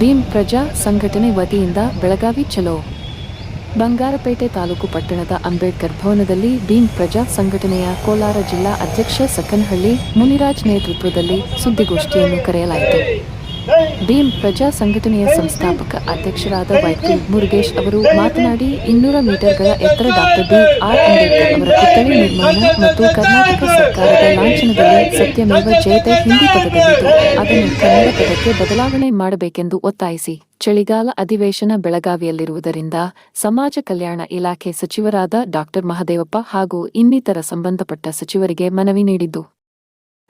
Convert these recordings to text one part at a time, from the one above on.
ಭೀಮ್ ಪ್ರಜಾ ಸಂಘಟನೆ ವತಿಯಿಂದ ಬೆಳಗಾವಿ ಚಲೋ. ಬಂಗಾರಪೇಟೆ ತಾಲೂಕು ಪಟ್ಟಣದ ಅಂಬೇಡ್ಕರ್ ಭವನದಲ್ಲಿ ಭೀಮ್ ಪ್ರಜಾ ಸಂಘಟನೆಯ ಕೋಲಾರ ಜಿಲ್ಲಾ ಅಧ್ಯಕ್ಷ ಸಕ್ಕನಹಳ್ಳಿ ಮುನಿರಾಜ್ ನೇತೃತ್ವದಲ್ಲಿ ಸುದ್ದಿಗೋಷ್ಠಿಯನ್ನು ಕರೆಯಲಾಯಿತು. ಭೀಮ್ ಪ್ರಜಾ ಸಂಘಟನೆಯ ಸಂಸ್ಥಾಪಕ ಅಧ್ಯಕ್ಷರಾದ ವೈಕಿ ಮುರುಗೇಶ್ ಅವರು ಮಾತನಾಡಿ ಇನ್ನೂರ ಮೀಟರ್ಗಳ ಎತ್ತರ ಡಾಕ್ಟರ್ ಬಿ ಆರ್ ಅಂಬೇಡ್ಕರ್ ಅವರ ಪುತ್ಥಳಿ ನಿರ್ಮಾಣ ಮತ್ತು ಕರ್ನಾಟಕ ಸರ್ಕಾರದ ಲಾಂಛನದಲ್ಲಿ ಸತ್ಯಮೇವ ಜಯತೆ ಹಿಂದಿ ಪದದಲ್ಲಿದ್ದು ಅದನ್ನು ಕನ್ನಡ ಪದಕ್ಕೆ ಬದಲಾವಣೆ ಮಾಡಬೇಕೆಂದು ಒತ್ತಾಯಿಸಿ. ಚಳಿಗಾಲ ಅಧಿವೇಶನ ಬೆಳಗಾವಿಯಲ್ಲಿರುವುದರಿಂದ ಸಮಾಜ ಕಲ್ಯಾಣ ಇಲಾಖೆ ಸಚಿವರಾದ ಡಾಕ್ಟರ್ ಮಹದೇವಪ್ಪ ಹಾಗೂ ಇನ್ನಿತರ ಸಂಬಂಧಪಟ್ಟ ಸಚಿವರಿಗೆ ಮನವಿ ನೀಡಿದ್ದು.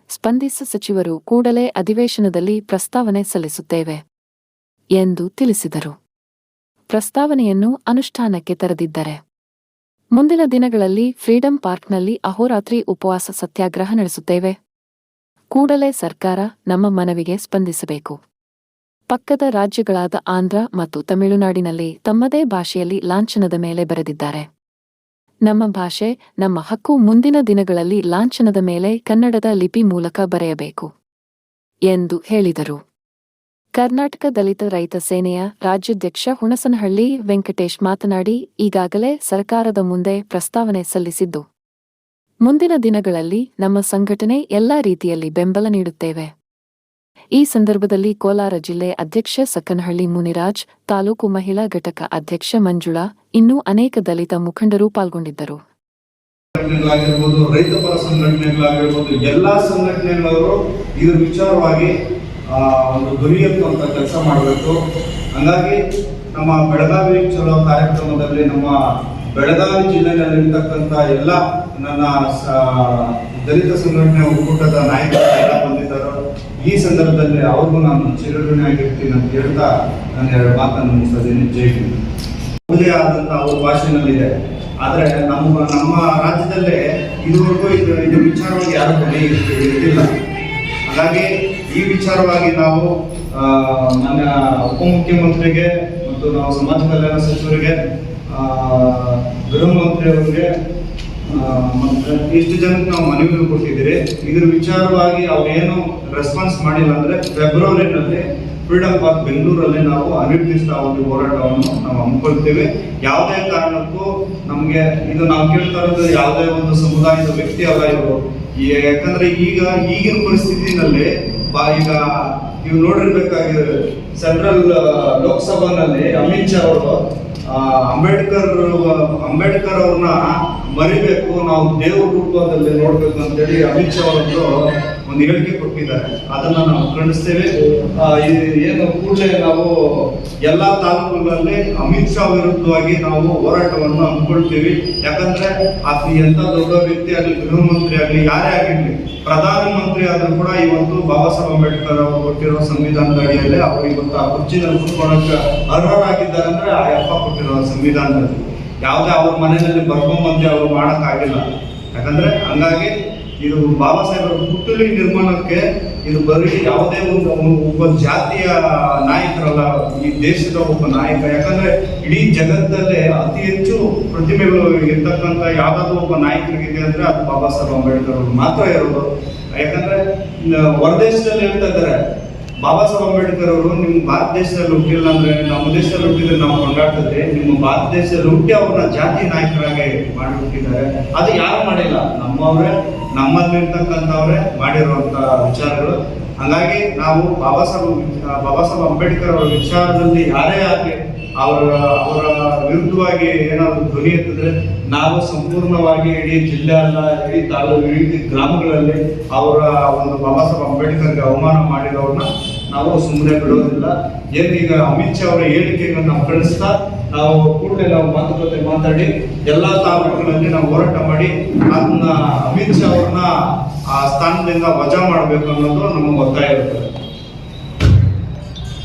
ಸ್ಪಂದಿಸ ಸಚಿವರು ಕೂಡಲೇ ಅಧಿವೇಶನದಲ್ಲಿ ಪ್ರಸ್ತಾವನೆ ಸಲ್ಲಿಸುತ್ತೇವೆ ಎಂದು ತಿಳಿಸಿದರು. ಪ್ರಸ್ತಾವನೆಯನ್ನು ಅನುಷ್ಠಾನಕ್ಕೆ ತರದಿದ್ದರೆ. ಮುಂದಿನ ದಿನಗಳಲ್ಲಿ ಫ್ರೀಡಂ ಪಾರ್ಕ್ನಲ್ಲಿ ಅಹೋರಾತ್ರಿ ಉಪವಾಸ ಸತ್ಯಾಗ್ರಹ ನಡೆಸುತ್ತೇವೆ. ಕೂಡಲೇ ಸರ್ಕಾರ ನಮ್ಮ ಮನವಿಗೆ ಸ್ಪಂದಿಸಬೇಕು. ಪಕ್ಕದ ರಾಜ್ಯಗಳಾದ ಆಂಧ್ರ ಮತ್ತು ತಮಿಳುನಾಡಿನಲ್ಲಿ ತಮ್ಮದೇ ಭಾಷೆಯಲ್ಲಿ ಲಾಂಛನದ ಮೇಲೆ ಬರೆದಿದ್ದಾರೆ. ನಮ್ಮ ಭಾಷೆ, ನಮ್ಮ ಹಕ್ಕು ಮುಂದಿನ ದಿನಗಳಲ್ಲಿ ಲಾಂಛನದ ಮೇಲೆ ಕನ್ನಡದ ಲಿಪಿ ಮೂಲಕ ಬರೆಯಬೇಕು ಎಂದು ಹೇಳಿದರು. ಕರ್ನಾಟಕ ದಲಿತ ರೈತ ಸೇನೆಯ ರಾಜ್ಯಾಧ್ಯಕ್ಷ ಹುಣಸನಹಳ್ಳಿ ವೆಂಕಟೇಶ್ ಮಾತನಾಡಿ, ಈಗಾಗಲೇ ಸರ್ಕಾರದ ಮುಂದೆ ಪ್ರಸ್ತಾವನೆ ಸಲ್ಲಿಸಿದ್ದು. ಮುಂದಿನ ದಿನಗಳಲ್ಲಿ ನಮ್ಮ ಸಂಘಟನೆ ಎಲ್ಲಾ ರೀತಿಯಲ್ಲಿ ಬೆಂಬಲ ನೀಡುತ್ತೇವೆ. ಈ ಸಂದರ್ಭದಲ್ಲಿ ಕೋಲಾರ ಜಿಲ್ಲೆ ಅಧ್ಯಕ್ಷ ಸಕ್ಕನಹಳ್ಳಿ ಮುನಿರಾಜ್, ತಾಲೂಕು ಮಹಿಳಾ ಘಟಕ ಅಧ್ಯಕ್ಷ ಮಂಜುಳಾ, ಇನ್ನೂ ಅನೇಕ ದಲಿತ ಮುಖಂಡರು ಪಾಲ್ಗೊಂಡಿದ್ದರು. ಸಂಘಟನೆಗಳಾಗಿರ್ಬೋದು, ರೈತ ಪರ ಸಂಘಟನೆಗಳಾಗಿರ್ಬೋದು, ಎಲ್ಲಾ ಸಂಘಟನೆಗಳವರು ಇದ್ರ ವಿಚಾರವಾಗಿ ಒಂದು ಎತ್ತುವಂತ ಕೆಲಸ ಮಾಡಬೇಕು. ಹಂಗಾಗಿ ನಮ್ಮ ಬೆಳಗಾವಿ ಚಲೋ ಕಾರ್ಯಕ್ರಮದಲ್ಲಿ ನಮ್ಮ ಬೆಳಗಾವಿ ಜಿಲ್ಲೆಯಲ್ಲಿರ್ತಕ್ಕಂಥ ಎಲ್ಲ ನನ್ನ ದಲಿತ ಸಂಘಟನೆ ಒಕ್ಕೂಟದ ನಾಯಕರು ಬಂದಿದ್ದಾರೋ. ಈ ಸಂದರ್ಭದಲ್ಲಿ ಅವ್ರಿಗೂ ನಾನು ಚಿರಋಣಿ ಆಗಿರ್ತೀನಿ ಅಂತ ಹೇಳ್ತಾ ನಾನು ಎರಡು ಮಾತನ್ನು ಮುಗಿಸ್ತೀನಿ ಜೈ ಹಿಂದೆ. ಆದಂತ ಅವ್ರ ಭಾಷೆನಲ್ಲಿದೆ. ಆದ್ರೆ ನಮ್ಮ ನಮ್ಮ ರಾಜ್ಯದಲ್ಲೇ ಇದುವರೆಗೂ ಇದು ಇದು ವಿಚಾರವಾಗಿ ಯಾರು ಕೊನೆ ಇರ್ತಿಲ್ಲ. ಹಾಗಾಗಿ ಈ ವಿಚಾರವಾಗಿ ನಾವು ನನ್ನ ಉಪಮುಖ್ಯಮಂತ್ರಿಗೆ ಮತ್ತು ನಾವು ಸಮಾಜ ಕಲ್ಯಾಣ ಸಚಿವರಿಗೆ ಗೃಹ ಮಂತ್ರಿ ಅವರಿಗೆ ಆ, ಮತ್ತೆ ಇಷ್ಟು ಜನಕ್ಕೆ ನಾವು ಮನವಿ ಕೊಟ್ಟಿದ್ದೀರಿ. ಇದ್ರ ವಿಚಾರವಾಗಿ ಅವ್ರೇನು ರೆಸ್ಪಾನ್ಸ್ ಮಾಡಿಲ್ಲ ಅಂದ್ರೆ ಫೆಬ್ರವರಿನಲ್ಲಿ ಫ್ರೀಡಂ ಪಾರ್ಕ್ ಬೆಂಗಳೂರಲ್ಲಿ ನಾವು ಅನಿರ್ದಿಷ್ಟ ಅವಧಿ ಹೋರಾಟವನ್ನು ನಾವು ಹಮ್ಮಿಕೊಳ್ತೇವೆ. ಯಾವುದೇ ಕಾರಣಕ್ಕೂ ನಮಗೆ ಇದು ನಾವು ಕೇಳ್ತಾ ಇರೋದು ಯಾವುದೇ ಒಂದು ಸಮುದಾಯದ ವ್ಯಕ್ತಿ ಅಲ್ಲ ಇವರು. ಯಾಕಂದ್ರೆ ಈಗ ಈಗಿನ ಪರಿಸ್ಥಿತಿನಲ್ಲಿ ಈಗ ನೀವು ನೋಡಿರ್ಬೇಕಾಗಿದೆ ಸೆಂಟ್ರಲ್ ಲೋಕಸಭಾನಲ್ಲಿ ಅಮಿತ್ ಶಾ ಅವರು ಅಂಬೇಡ್ಕರ್ ಅಂಬೇಡ್ಕರ್ ಅವ್ರನ್ನ ಮರಿಬೇಕು, ನಾವು ದೇವ್ರ ರೂಪದಲ್ಲಿ ನೋಡ್ಬೇಕು ಅಂತೇಳಿ ಅಮಿತ್ ಶಾ ಅವರು ಒಂದು ಹೇಳಿಕೆ ಕೊಟ್ಟಿದ್ದಾರೆ. ಅದನ್ನ ನಾವು ಖಂಡಿಸ್ತೇವೆ. ಏನು ಕೂಡಲೇ ನಾವು ಎಲ್ಲಾ ತಾಲೂಕುಗಳಲ್ಲಿ ಅಮಿತ್ ಶಾ ವಿರುದ್ಧವಾಗಿ ನಾವು ಹೋರಾಟವನ್ನು ಹಮ್ಮಿಕೊಳ್ತೀವಿ. ಯಾಕಂದ್ರೆ ಅದು ಎಂತ ದೊಡ್ಡ ವ್ಯಕ್ತಿ ಆಗಲಿ, ಗೃಹ ಮಂತ್ರಿ ಆಗಲಿ, ಯಾರೇ ಆಗಿರ್ಲಿ, ಪ್ರಧಾನ ಮಂತ್ರಿ ಆದ್ರೂ ಕೂಡ ಇವತ್ತು ಬಾಬಾ ಸಾಹೇಬ್ ಅಂಬೇಡ್ಕರ್ ಅವರು ಕೊಟ್ಟಿರೋ ಸಂವಿಧಾನದ ಅಡಿಯಲ್ಲಿ ಅವರು ಇವತ್ತು ಆ ಕುರ್ಚಿನಲ್ಲಿ ಕುತ್ಕೊಳ್ಳೋಕೆ ಅರ್ಹರಾಗಿದ್ದಾರೆ ಅಂದ್ರೆ ಆ ಯಪ್ಪ ಕೊಟ್ಟಿರೋ ಸಂವಿಧಾನದಲ್ಲಿ. ಯಾವುದೇ ಅವ್ರ ಮನೆಯಲ್ಲಿ ಬರ್ಕೊಂಬಂತೆ ಅವರು ಮಾಡೋಕ್ಕಾಗಿಲ್ಲ. ಯಾಕಂದ್ರೆ ಹಂಗಾಗಿ ಇದು ಬಾಬಾ ಸಾಹೇಬರ ಪುತ್ಥಳಿ ನಿರ್ಮಾಣಕ್ಕೆ ಇದು ಬರೀ ಯಾವುದೇ ಒಂದು ಒಬ್ಬ ಜಾತಿಯ ನಾಯಕರಲ್ಲ, ಈ ದೇಶದ ಒಬ್ಬ ನಾಯಕ. ಯಾಕಂದ್ರೆ ಇಡೀ ಜಗತ್ತಲ್ಲೇ ಅತಿ ಹೆಚ್ಚು ಪ್ರತಿಮೆಗಳು ಇರ್ತಕ್ಕಂಥ ಯಾವ್ದಾದ್ರು ಒಬ್ಬ ನಾಯಕರಿಗಿದೆ ಅಂದ್ರೆ ಅದು ಬಾಬಾ ಸಾಹೇಬ್ ಅಂಬೇಡ್ಕರ್ ಅವರು ಮಾತ್ರ ಇರೋದು. ಯಾಕಂದ್ರೆ ಹೊರದೇಶದಲ್ಲಿ ಹೇಳ್ತಾ ಇದ್ದಾರೆ ಬಾಬಾ ಸಾಹೇಬ್ ಅಂಬೇಡ್ಕರ್ ಅವರು ನಿಮ್ಮ ಭಾರತ ದೇಶದಲ್ಲಿ ಹುಟ್ಟಿಲ್ಲ ಅಂದ್ರೆ ನಮ್ಮ ದೇಶದಲ್ಲಿ ಹುಟ್ಟಿದ್ರೆ ನಾವು ಕೊಂಡಾಡ್ತದೆ. ನಿಮ್ಮ ಭಾರತ ದೇಶದಲ್ಲಿ ಹುಟ್ಟಿ ಅವ್ರನ್ನ ಜಾತಿ ನಾಯಕರಾಗಿ ಮಾಡಿಬಿಟ್ಟಿದ್ದಾರೆ. ಅದು ಯಾರು ಮಾಡಿಲ್ಲ? ನಮ್ಮವ್ರೆ ನಮ್ಮಲ್ಲಿರ್ತಕ್ಕಂಥವ್ರೆ ಮಾಡಿರುವಂತ ವಿಚಾರಗಳು. ಹಂಗಾಗಿ ನಾವು ಬಾಬಾ ಸಾಹೇಬ್ ಬಾಬಾ ಸಾಹೇಬ್ ಅಂಬೇಡ್ಕರ್ ಅವರ ವಿಚಾರದಲ್ಲಿ ಯಾರೇ ಆಗಲಿ ಅವರ ಅವರ ವಿರುದ್ಧವಾಗಿ ಏನಾದರೂ ಧ್ವನಿ ಎತ್ತಿದ್ರೆ ನಾವು ಸಂಪೂರ್ಣವಾಗಿ ಇಡೀ ಜಿಲ್ಲೆ ಅಲ್ಲ, ಇಡೀ ತಾಲೂಕು, ಇಡೀ ಗ್ರಾಮಗಳಲ್ಲಿ ಅವರ ಒಂದು ಬಾಬಾ ಸಾಹೇಬ್ ಅಂಬೇಡ್ಕರ್ಗೆ ಅವಮಾನ ಮಾಡಿದವ್ರನ್ನ ನಾವು ಸುಮ್ಮನೆ ಬಿಡೋದಿಲ್ಲ. ಏನೀಗ ಅಮಿತ್ ಶಾ ಅವರ ಹೇಳಿಕೆಗಳನ್ನ ನಾವು ಕಳಿಸ್ತಾ ನಾವು ಕೂಡಲೇ ನಾವು ಮಾತುಕತೆ ಮಾತಾಡಿ ಎಲ್ಲಾ ತಾಲೂಕುಗಳಲ್ಲಿ ನಾವು ಹೋರಾಟ ಮಾಡಿ ಅದನ್ನ ಅಮಿತ್ ಶಾ ಅವ್ರನ್ನ ಆ ಸ್ಥಾನದಿಂದ ವಜಾ ಮಾಡಬೇಕು ಅನ್ನೋದು ನಮಗೆ ಒತ್ತಾಯ ಇರ್ತದೆ